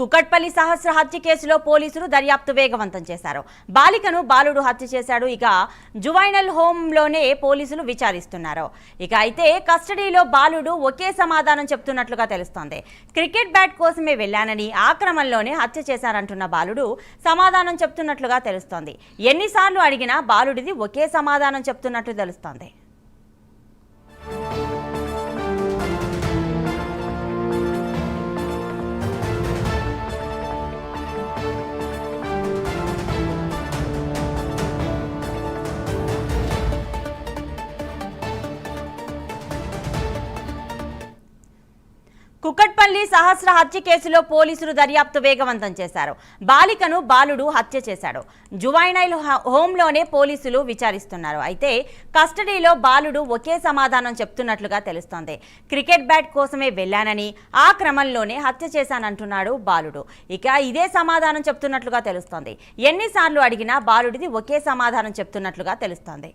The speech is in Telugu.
కుక్కట్పల్లి సహస్ర హత్య కేసులో పోలీసులు దర్యాప్తు వేగవంతం చేశారు. బాలికను బాలుడు హత్య చేశాడు. ఇక జువైనల్ హోంలోనే పోలీసులు విచారిస్తున్నారు. ఇక అయితే కస్టడీలో బాలుడు ఒకే సమాధానం చెప్తున్నట్లుగా తెలుస్తోంది. క్రికెట్ బ్యాట్ కోసమే వెళ్ళానని ఆ క్రమంలోనే హత్య చేశారంటున్న బాలుడు సమాధానం చెప్తున్నట్లుగా తెలుస్తోంది. ఎన్నిసార్లు అడిగినా బాలుడిది ఒకే సమాధానం చెప్తున్నట్లు తెలుస్తోంది. కుక్కట్పల్లి సహస్ర హత్య కేసులో పోలీసులు దర్యాప్తు వేగవంతం చేశారు. బాలికను బాలుడు హత్య చేశాడు. జువైనైల్ హ- హోంలోనే పోలీసులు విచారిస్తున్నారు. అయితే కస్టడీలో బాలుడు ఒకే సమాధానం చెప్తున్నట్లుగా తెలుస్తోంది. క్రికెట్ బ్యాట్ కోసమే వెళ్ళానని ఆ క్రమంలోనే హత్య చేశానంటున్నాడు బాలుడు. ఇక ఇదే సమాధానం చెప్తున్నట్లుగా తెలుస్తోంది. ఎన్నిసార్లు అడిగినా బాలుడిది ఒకే సమాధానం చెప్తున్నట్లుగా తెలుస్తోంది.